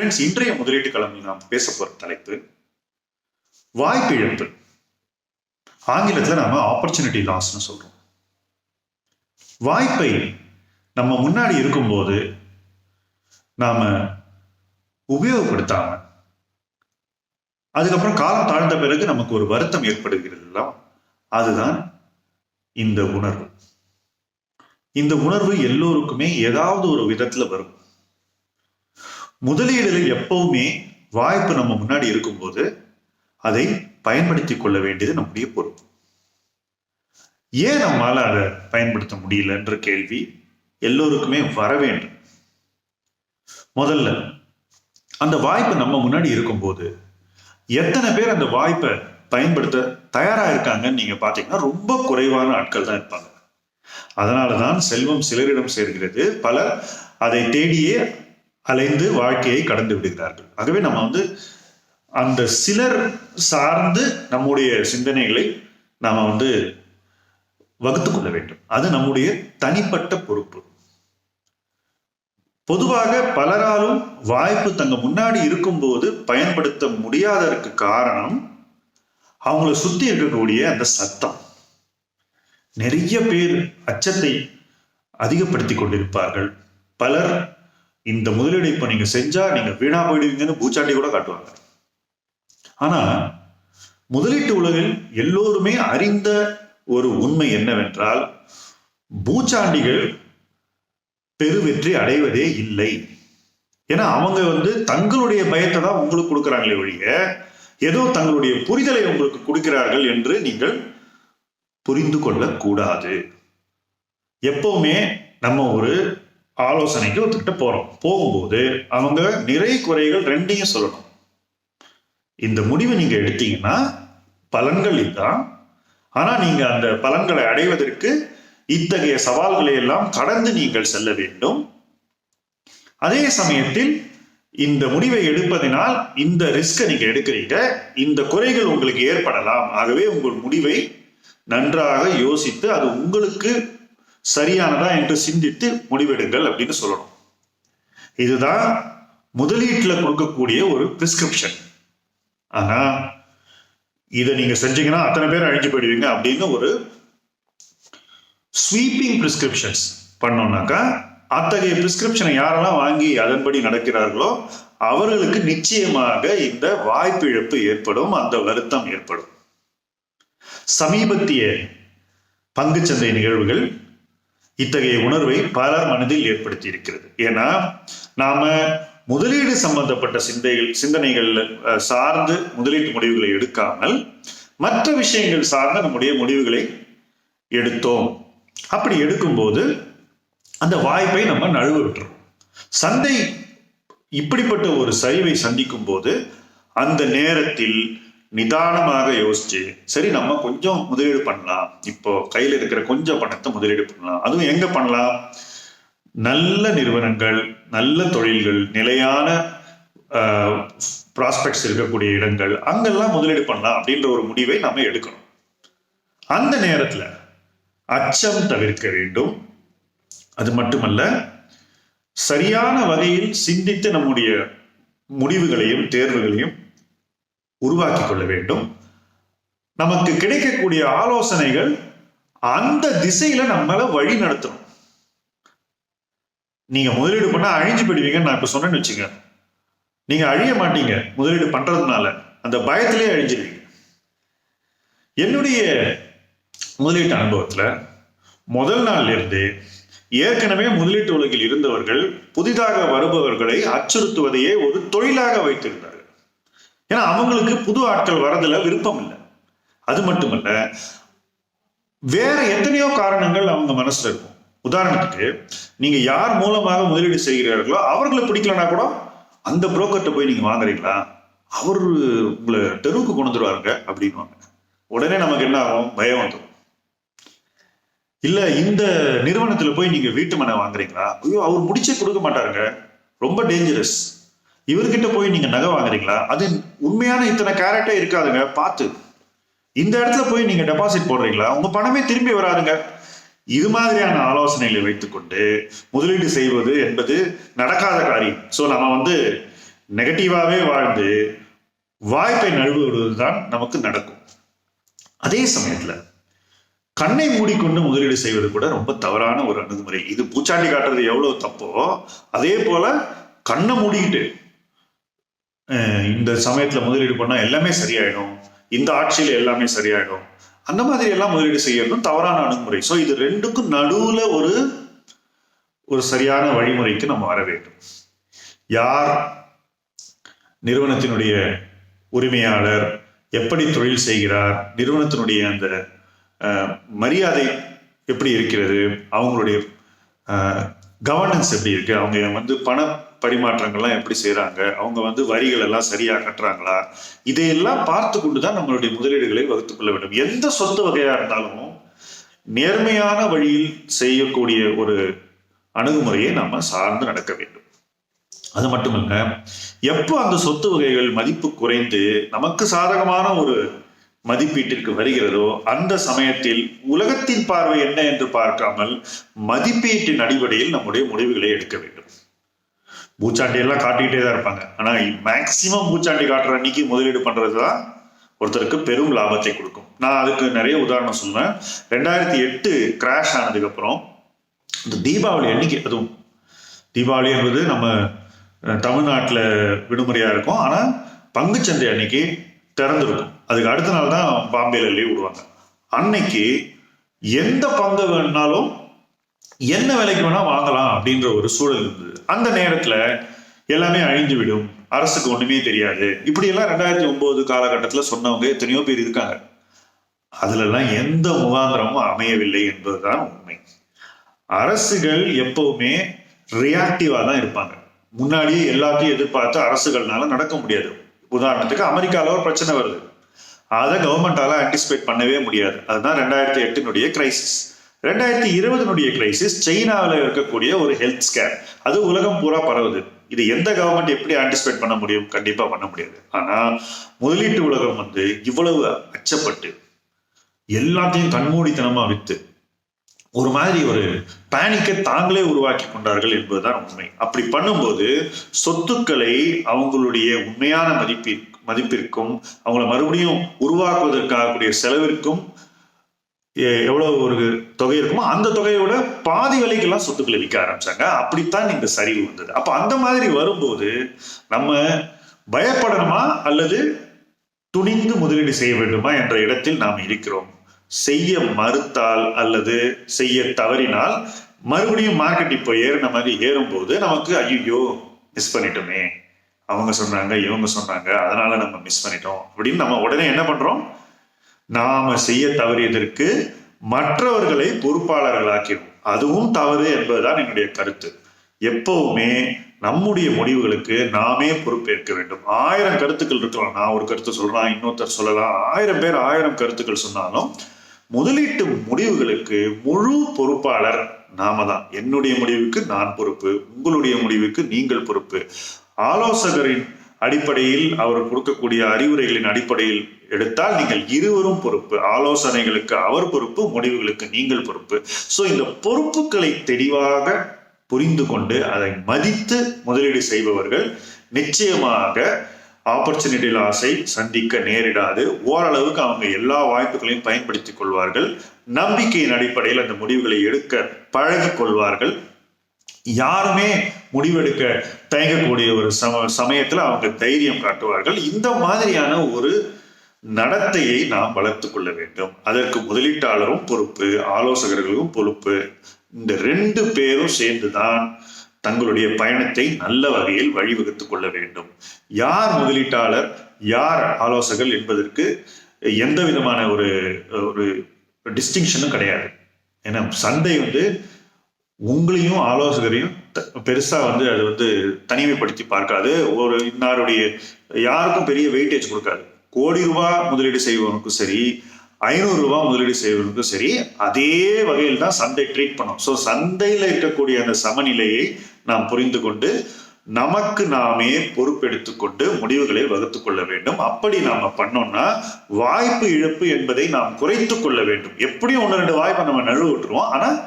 Friends இன்றைய முதலீட்டு கிழமை நாம் பேச போற தலைப்பு வாய்ப்பு இழப்பு ஆங்கிலத்துல நாம ஆப்பர்ச்சுனிட்டி லாஸ்ன்னு சொல்றோம். வாய்ப்பை நம்ம முன்னாடி இருக்கும்போது நாம உபயோகப்படுத்தாம அதுக்கப்புறம் காலம் தாழ்ந்த பிறகு நமக்கு ஒரு வருத்தம் ஏற்படுகிறது அதுதான் இந்த உணர்வு. இந்த உணர்வு எல்லோருக்குமே ஏதாவது ஒரு விதத்துல வரும். முதலீடுல எப்பவுமே வாய்ப்பு நம்ம முன்னாடி இருக்கும்போது அதை பயன்படுத்தி கொள்ள வேண்டியது நம்முடைய பொறுப்பு. ஏன் நம்மளால அதை பயன்படுத்த முடியலன்ற கேள்வி எல்லோருக்குமே வர வேண்டும். முதல்ல அந்த வாய்ப்பு நம்ம முன்னாடி இருக்கும்போது எத்தனை பேர் அந்த வாய்ப்பை பயன்படுத்த தயாரா இருக்காங்கன்னு நீங்க பாத்தீங்கன்னா ரொம்ப குறைவான ஆட்கள் தான் இருப்பாங்க. அதனாலதான் செல்வம் சிலரிடம் சேர்கிறது. பலர் அதை தேடியே அலைந்து வாழ்க்கையை கடந்து விடுகிறார்கள். ஆகவே நம்ம வந்து அந்த சிலர் சார்ந்து நம்முடைய சிந்தனைகளை நாம் வந்து வகுத்து கொள்ள வேண்டும். அது நம்முடைய தனிப்பட்ட பொறுப்பு. பொதுவாக பலராலும் வாய்ப்பு தங்க முன்னாடி இருக்கும்போது பயன்படுத்த முடியாததற்கு காரணம் அவங்கள சுத்தி இருக்கக்கூடிய அந்த சத்தம். நிறைய பேர் அச்சத்தை அதிகப்படுத்தி கொண்டிருப்பார்கள். பலர் இந்த முதலீடு இப்போ நீங்கள் செஞ்சா நீங்கள் வீணா போயிடுவீங்கன்னு பூச்சாண்டி கூட காட்டுவாங்க. ஆனால் முதலீட்டு உலகில் எல்லோருமே அறிந்த ஒரு உண்மை என்னவென்றால் பூச்சாண்டிகள் பெருவெற்றி அடைவதே இல்லை. ஏன்னா அவங்க வந்து தங்களுடைய பயத்தை தான் உங்களுக்கு கொடுக்குறாங்களே ஒழிய ஏதோ தங்களுடைய புரிதலை உங்களுக்கு கொடுக்கிறார்கள் என்று நீங்கள் புரிந்து கொள்ளக்கூடாது. எப்பவுமே நம்ம ஒரு ஆலோசனைக்கு ஒருத்தர்கிட்ட போறோம். போகும்போது அவங்க நிறை குறைகள் ரெண்டையும் சொல்லணும். இந்த முடிவை நீங்க எடுத்தீங்கன்னா பலன்கள் இதுதான். ஆனா நீங்க அந்த பலன்களை அடைவதற்கு இத்தகைய சவால்களை எல்லாம் கடந்து நீங்கள் செல்ல வேண்டும். அதே சமயத்தில் இந்த முடிவை எடுப்பதனால் இந்த ரிஸ்கை நீங்க எடுக்கிறீங்க. இந்த குறைகள் உங்களுக்கு ஏற்படலாம். ஆகவே உங்கள் முடிவை நன்றாக யோசித்து அது உங்களுக்கு சரியானதா என்று சிந்தித்து முடிவெடுங்கள் அப்படின்னு சொல்லணும். இதுதான் முதலீட்டில் கொடுக்கக்கூடிய ஒரு பிரிஸ்கிரிப்ஷன் ஆனா இதை நீங்க செஞ்சீங்கன்னா அத்தனை பேர் அழிஞ்சு போயிடுவீங்க அப்படின்னு ஒரு ஸ்வீப்பிங் பிரிஸ்கிரிப்ஷன்ஸ் பண்ணோம்னாக்கா அத்தகைய பிரிஸ்கிரிப்ஷனை யாரெல்லாம் வாங்கி அதன்படி நடக்கிறார்களோ அவர்களுக்கு நிச்சயமாக இந்த வாய்ப்பிழப்பு ஏற்படும் அந்த வருத்தம் ஏற்படும். சமீபத்திய பங்குச்சந்தை நிகழ்வுகள் இத்தகைய உணர்வை பலர் மனதில் ஏற்படுத்தி இருக்கிறது ஏன்னா நாம முதலீடு சம்பந்தப்பட்ட சிந்தைகள் சிந்தனைகள் சார்ந்து முதலீட்டு முடிவுகளை எடுக்காமல் மற்ற விஷயங்கள் சார்ந்த நம்முடைய முடிவுகளை எடுத்தோம். அப்படி எடுக்கும்போது அந்த வாய்ப்பை நம்ம நழுவ விட்டுறோம் சந்தை இப்படிப்பட்ட ஒரு சரிவை சந்திக்கும் போது அந்த நேரத்தில் நிதானமாக யோசிச்சு சரி நம்ம கொஞ்சம் முதலீடு பண்ணலாம். இப்போ கையில் இருக்கிற கொஞ்சம் பணத்தை முதலீடு பண்ணலாம். அதுவும் எங்க பண்ணலாம்? நல்ல நிறுவனங்கள் நல்ல தொழில்கள் நிலையான ப்ராஸ்பெக்ட்ஸ் இருக்கக்கூடிய இடங்கள் அங்கெல்லாம் முதலீடு பண்ணலாம் அப்படின்ற ஒரு முடிவை நம்ம எடுக்கணும். அந்த நேரத்தில் அச்சம் தவிர்க்க வேண்டும். அது மட்டுமல்ல சரியான வகையில் சிந்தித்து நம்முடைய முடிவுகளையும் தேர்வுகளையும் உருவாக்கி கொள்ள வேண்டும் நமக்கு கிடைக்கக்கூடிய ஆலோசனைகள் அந்த திசையில நம்மளை வழி நடத்தணும் நீங்க முதலீடு பண்ணா அழிஞ்சு போயிடுவீங்கன்னு நான் இப்ப சொன்னேன்னு வச்சுங்க நீங்க அழிய மாட்டீங்க முதலீடு பண்றதுனால. அந்த பயத்திலே அழிஞ்சிருவீங்க. என்னுடைய முதலீட்டு அனுபவத்துல முதல் நாள்ல இருந்து ஏற்கனவே முதலீட்டு உலகில் இருந்தவர்கள் புதிதாக வருபவர்களை அச்சுறுத்துவதையே ஒரு தொழிலாக வைத்திருந்தார் ஏன்னா அவங்களுக்கு புது ஆட்கள் வரதுல விருப்பம் இல்லை. அது மட்டுமல்ல வேற எத்தனையோ காரணங்கள் அவங்க மனசுல இருக்கும். உதாரணத்துக்கு நீங்க யார் மூலமாக முதலீடு செய்கிறீர்களோ அவர்களை பிடிக்கலனா கூட அந்த புரோக்கர்கிட்ட போய் நீங்க வாங்குறீங்களா? அவர் உங்களை தெருவுக்கு கொண்டு வந்துருவாருங்க அப்படின்வாங்க உடனே நமக்கு என்ன ஆகும்? பயம் வந்துடும் இல்ல இந்த நிறுவனத்துல போய் நீங்க வீட்டு மனை வாங்குறீங்களா? ஐயோ அவர் முடிச்சே கொடுக்க மாட்டாருங்க. ரொம்ப டேஞ்சரஸ் இவர்கிட்ட போய் நீங்க நகை வாங்குறீங்களா? அது உண்மையான இத்தனை கேரக்டே இருக்காதுங்க பார்த்து. இந்த இடத்துல போய் நீங்க டெபாசிட் போடுறீங்களா? உங்க பணமே திரும்பி வராதுங்க. இது மாதிரியான ஆலோசனைகளை வைத்துக்கொண்டு முதலீடு செய்வது என்பது நடக்காத காரியம். ஸோ நம்ம வந்து நெகட்டிவாகவே வாழ்ந்து வாய்ப்பை நழுவுவதுதான் நமக்கு நடக்கும். அதே சமயத்தில் கண்ணை மூடிக்கொண்டு முதலீடு செய்வது கூட ரொம்ப தவறான ஒரு அணுகுமுறை. இது பூச்சாண்டி காட்டுறது எவ்வளோ தப்போ அதே போல கண்ணை மூடிக்கிட்டு இந்த சமயத்துல முதலீடு பண்ணா எல்லாமே சரியாயிடும். இந்த ஆட்சியில எல்லாமே சரியாயிடும். அந்த மாதிரி எல்லாம் முதலீடு செய்யறதும் தவறான அணுகுமுறை. ஸோ இது ரெண்டுக்கும் நடுவுல ஒரு ஒரு சரியான வழிமுறைக்கு நம்ம வர வேண்டும். யார் நிறுவனத்தினுடைய உரிமையாளர் எப்படி தொழில் செய்கிறார் நிறுவனத்தினுடைய அந்த மரியாதை எப்படி இருக்கிறது அவங்களுடைய கவர்னன்ஸ் எப்படி இருக்கு அவங்க வந்து பண பரிமாற்றங்கள்லாம் எப்படி செய்கிறாங்க அவங்க வந்து வரிகள் எல்லாம் சரியாக கட்டுறாங்களா? இதையெல்லாம் பார்த்து கொண்டு தான் நம்மளுடைய முதலீடுகளை வகுத்துக் கொள்ள வேண்டும். எந்த சொத்து வகையாக இருந்தாலும் நேர்மையான வழியில் செய்யக்கூடிய ஒரு அணுகுமுறையை நாம சார்ந்து நடக்க வேண்டும். அது மட்டுமல்ல எப்போ அந்த சொத்து வகைகள் மதிப்பு குறைந்து நமக்கு சாதகமான ஒரு மதிப்பீட்டிற்கு வருகிறதோ அந்த சமயத்தில் உலகத்தின் பார்வை என்ன என்று பார்க்காமல் மதிப்பீட்டின் அடிப்படையில் நம்முடைய முடிவுகளை எடுக்க வேண்டும். பூச்சாண்டி எல்லாம் காட்டிக்கிட்டே தான் இருப்பாங்க. ஆனால் மேக்சிமம் பூச்சாண்டி காட்டுற அன்னைக்கு முதலீடு பண்ணுறது தான் ஒருத்தருக்கு பெரும் லாபத்தை கொடுக்கும். நான் அதுக்கு நிறைய உதாரணம் சொல்லுவேன் ரெண்டாயிரத்தி எட்டு கிராஷ் ஆனதுக்கப்புறம் இந்த தீபாவளி அன்னைக்கு அதுவும் தீபாவளி என்பது நம்ம தமிழ்நாட்டில் விடுமுறையாக இருக்கும். ஆனால் பங்குச்சந்தை அன்னைக்கு திறந்துருக்கும். அதுக்கு அடுத்த நாள் தான் பாம்பேல லீவ் விடுவாங்க. அன்னைக்கு எந்த பங்கு வேணுனாலும் என்ன விலைக்கு வேணா வாங்கலாம் அப்படின்ற ஒரு சூழல் இருந்தது. அந்த நேரத்துல எல்லாமே அழிஞ்சு விடும். அரசுக்கு ஒண்ணுமே தெரியாது. இப்படி எல்லாம் ரெண்டாயிரத்தி ஒன்பது காலகட்டத்துல சொன்னவங்க எத்தனையோ பேர் இருக்காங்க. அதுல எல்லாம் எந்த முகாந்திரமும் அமையவில்லை என்பதுதான் உண்மை. அரசுகள் எப்பவுமே ரியாக்டிவா தான் இருப்பாங்க. முன்னாடியே எல்லாத்தையும் எதிர்பார்த்து அரசுகள்னால நடக்க முடியாது. உதாரணத்துக்கு அமெரிக்கால ஒரு பிரச்சனை வருது. அதை கவர்மெண்டால ஆன்டிசிபேட் பண்ணவே முடியாது. அதுதான் ரெண்டாயிரத்தி எட்டினுடைய கிரைசிஸ் ரெண்டாயிரத்தி இருபதுனுடைய கிரைசிஸ் சைனாவில் இருக்கக்கூடிய ஒரு ஹெல்த் ஸ்கேம் அது உலகம் பூரா பரவுது. இது எந்த கவர்மெண்ட் எப்படி ஆன்டிசிபேட் பண்ண முடியும்? கண்டிப்பா பண்ண முடியாது. ஆனா முதலீட்டு உலகம் வந்து இவ்வளவு அச்சப்பட்டு எல்லாத்தையும் கண்மூடித்தனமா வித்து ஒரு மாதிரி ஒரு பேனிக்கை தாங்களே உருவாக்கி கொண்டார்கள் என்பதுதான் உண்மை. அப்படி பண்ணும்போது சொத்துக்களை அவங்களுடைய உண்மையான மதிப்பிற்கு மதிப்பிற்கும் அவங்கள மறுபடியும் உருவாக்குவதற்காகக்கூடிய செலவிற்கும் எவ்வளவு ஒரு தொகை இருக்குமோ அந்த தொகையோட பாதி விலைக்கெல்லாம் சொத்துக்களை விற்க ஆரம்பிச்சாங்க. அப்படித்தான் இந்த சரிவு வந்தது. அப்ப அந்த மாதிரி வரும்போது நம்ம பயப்படணுமா அல்லது துணிந்து முதலீடு செய்ய வேண்டுமா என்ற இடத்தில் நாம் இருக்கிறோம். செய்ய மறுத்தால் அல்லது செய்ய தவறினால் மறுபடியும் மார்க்கெட் இப்போ ஏறின மாதிரி ஏறும்போது நமக்கு ஐயோ மிஸ் பண்ணிட்டோமே. அவங்க சொன்னாங்க இவங்க சொன்னாங்க அதனால நம்ம மிஸ் பண்ணிட்டோம். அப்படின்னு நம்ம உடனே என்ன பண்றோம்? நாம செய்ய தவறியதற்கு மற்றவர்களை பொறுப்பாளர்களாக்கிறோம் அதுவும் தவறு என்பதுதான் என்னுடைய கருத்து. எப்பவுமே நம்முடைய முடிவுகளுக்கு நாமே பொறுப்பேற்க வேண்டும். ஆயிரம் கருத்துக்கள் இருக்கலாம். நான் ஒரு கருத்து சொல்றேன் இன்னொருத்தர் சொல்லலாம். ஆயிரம் பேர் ஆயிரம் கருத்துக்கள் சொன்னாலும் முதலீட்டு முடிவுகளுக்கு முழு பொறுப்பாளர் நாம தான். என்னுடைய முடிவுக்கு நான் பொறுப்பு உங்களுடைய முடிவுக்கு நீங்கள் பொறுப்பு. ஆலோசகரின் அடிப்படையில் அவர் கொடுக்கக்கூடிய அறிவுரைகளின் அடிப்படையில் எடுத்தால் நீங்கள் இருவரும் பொறுப்பு ஆலோசனைகளுக்கு அவர் பொறுப்பு முடிவுகளுக்கு நீங்கள் பொறுப்பு. ஸோ இந்த பொறுப்புகளை தெளிவாக புரிந்து கொண்டு அதை மதித்து முதலீடு செய்பவர்கள் நிச்சயமாக ஆப்பர்ச்சுனிட்டி லாஸை சந்திக்க நேரிடாது. ஓரளவுக்கு அவங்க எல்லா வாய்ப்புகளையும் பயன்படுத்திக் கொள்வார்கள். நம்பிக்கையின் அடிப்படையில் அந்த முடிவுகளை எடுக்க பழகிக் கொள்வார்கள். யாருமே முடிவெடுக்க தயங்கக்கூடிய ஒரு சம சமயத்தில் அவங்க தைரியம் காட்டுவார்கள். இந்த மாதிரியான ஒரு நடத்தையை நாம் வளர்த்து கொள்ள வேண்டும். அதற்கு முதலீட்டாளரும் பொறுப்பு ஆலோசகர்களும் பொறுப்பு. இந்த ரெண்டு பேரும் சேர்ந்துதான் தங்களுடைய பயணத்தை நல்ல வகையில் வழிவகுத்துக் கொள்ள வேண்டும். யார் முதலீட்டாளர் யார் ஆலோசகர் என்பதற்கு எந்த விதமான ஒரு ஒரு டிஸ்டிங்ஷனும் கிடையாது. ஏன்னா சந்தை வந்து உங்களையும் ஆலோசகரையும் த- பெருசா வந்து அது வந்து தனிமைப்படுத்தி பார்க்காது. ஒரு இன்னாருடைய யாருக்கும் பெரிய வெயிட்டேஜ் கொடுக்காது. கோடி ரூபாய் முதலீடு செய்வவனுக்கும் சரி ஐநூறு ரூபாய் முதலீடு செய்வதற்கும் சரி அதே வகையில் தான் சந்தை ட்ரீட் பண்ணும். ஸோ சந்தையில் இருக்கக்கூடிய அந்த சமநிலையை நாம் புரிந்து கொண்டு நமக்கு நாமே பொறுப்பெடுத்து கொண்டு முடிவுகளை வகுத்து கொள்ள வேண்டும். அப்படி நாம பண்ணோம்னா வாய்ப்பு இழப்பு என்பதை நாம் குறைத்து கொள்ள வேண்டும். எப்படியும் ஒன்று ரெண்டு வாய்ப்பை நம்ம நழுவு விட்டுருவோம். ஆனால்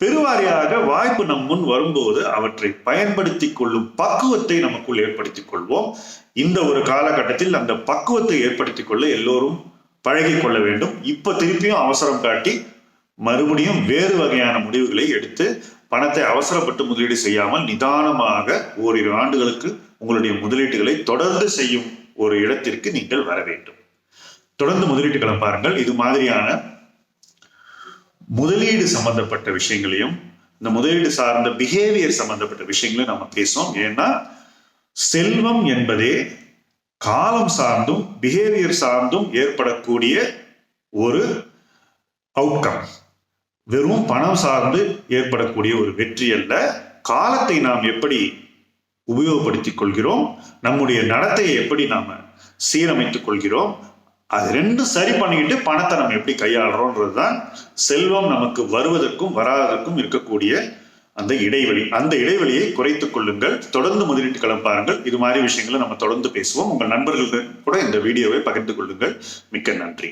பெருவாரியாக வாய்ப்பு நம் முன் வரும்போது அவற்றை பயன்படுத்தி கொள்ளும் பக்குவத்தை நமக்குள் ஏற்படுத்திக் கொள்வோம். இந்த ஒரு காலகட்டத்தில் அந்த பக்குவத்தை ஏற்படுத்திக் கொள்ள எல்லோரும் பழகி கொள்ள வேண்டும். இப்ப திருப்பியும் அவசரம் காட்டி மறுபடியும் வேறு வகையான முடிவுகளை எடுத்து பணத்தை அவசரப்பட்டு முதலீடு செய்யாமல் நிதானமாக ஓரிரு ஆண்டுகளுக்கு உங்களுடைய முதலீட்டுகளை தொடர்ந்து செய்யும் ஒரு இடத்திற்கு நீங்கள் வர வேண்டும். தொடர்ந்து முதலீட்டுகளை பாருங்கள். இது மாதிரியான முதலீடு சம்பந்தப்பட்ட விஷயங்களையும் இந்த முதலீடு சார்ந்த பிஹேவியர் சம்பந்தப்பட்ட விஷயங்களையும் நம்ம பேசுவோம் ஏன்னா செல்வம் என்பதே காலம் சார்ந்தும் பிஹேவியர் சார்ந்தும் ஏற்படக்கூடிய ஒரு அவுட்கம் வெறும் பணம் சார்ந்து ஏற்படக்கூடிய ஒரு வெற்றி அல்ல. காலத்தை நாம் எப்படி உபயோகப்படுத்திக் கொள்கிறோம்? நம்முடைய நடத்தையை எப்படி நாம சீரமைத்துக் கொள்கிறோம்? அது ரெண்டும் சரி பண்ணிக்கிட்டு பணத்தை நம்ம எப்படி கையாளுறோன்றது தான் செல்வம் நமக்கு வருவதற்கும் வராததற்கும் இருக்கக்கூடிய அந்த இடைவெளி. அந்த இடைவெளியை குறைத்துக் கொள்ளுங்கள். தொடர்ந்து முதலீட்டு கிளம்பாருங்கள் இது மாதிரி விஷயங்களை நம்ம தொடர்ந்து பேசுவோம். உங்கள் நண்பர்களுடன் கூட இந்த வீடியோவை பகிர்ந்து கொள்ளுங்கள். மிக்க நன்றி.